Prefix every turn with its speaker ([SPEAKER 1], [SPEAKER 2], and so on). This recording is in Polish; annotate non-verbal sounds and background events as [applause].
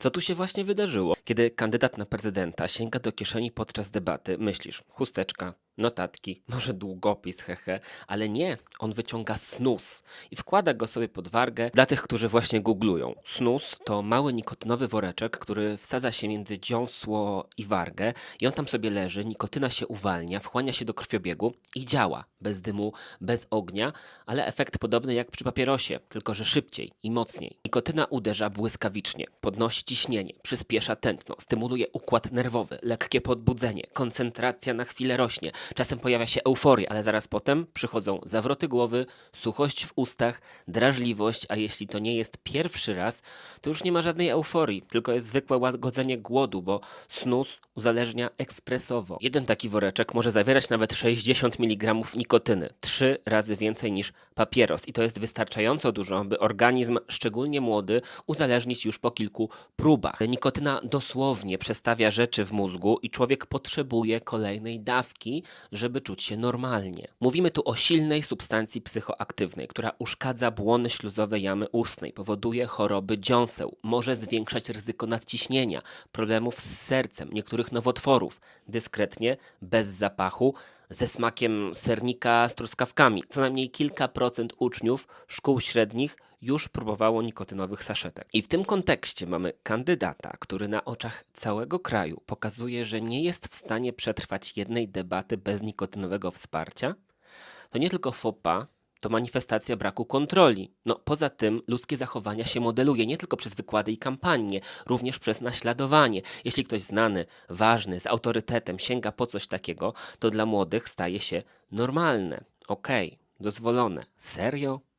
[SPEAKER 1] Co tu się właśnie wydarzyło? Kiedy kandydat na prezydenta sięga do kieszeni podczas debaty, myślisz, chusteczka, notatki, [laughs] może długopis, hehe, ale nie, on wyciąga snus i wkłada go sobie pod wargę dla tych, którzy właśnie googlują. Snus to mały nikotynowy woreczek, który wsadza się między dziąsło i wargę i on tam sobie leży, nikotyna się uwalnia, wchłania się do krwiobiegu i działa. Bez dymu, bez ognia, ale efekt podobny jak przy papierosie, tylko że szybciej i mocniej. Nikotyna uderza błyskawicznie, podnosi ciśnienie, przyspiesza tętno, stymuluje układ nerwowy, lekkie podbudzenie, koncentracja na chwilę rośnie, czasem pojawia się euforia, ale zaraz potem przychodzą zawroty głowy, suchość w ustach, drażliwość, a jeśli to nie jest pierwszy raz, to już nie ma żadnej euforii, tylko jest zwykłe łagodzenie głodu, bo snus uzależnia ekspresowo. Jeden taki woreczek może zawierać nawet 60 mg nikotyny, trzy razy więcej niż papieros i to jest wystarczająco dużo, by organizm, szczególnie młody, uzależnić już po kilku próbach. Nikotyna dosłownie przestawia rzeczy w mózgu i człowiek potrzebuje kolejnej dawki, żeby czuć się normalnie. Mówimy tu o silnej substancji psychoaktywnej, która uszkadza błony śluzowe jamy ustnej, powoduje choroby dziąseł, może zwiększać ryzyko nadciśnienia, problemów z sercem, niektórych nowotworów, dyskretnie, bez zapachu, ze smakiem sernika z truskawkami. Co najmniej kilka procent uczniów szkół średnich już próbowało nikotynowych saszetek. I w tym kontekście mamy kandydata, który na oczach całego kraju pokazuje, że nie jest w stanie przetrwać jednej debaty bez nikotynowego wsparcia. To nie tylko fopa, to manifestacja braku kontroli. No, poza tym ludzkie zachowania się modeluje nie tylko przez wykłady i kampanie, również przez naśladowanie. Jeśli ktoś znany, ważny, z autorytetem sięga po coś takiego, to dla młodych staje się normalne. Okej, dozwolone. Serio?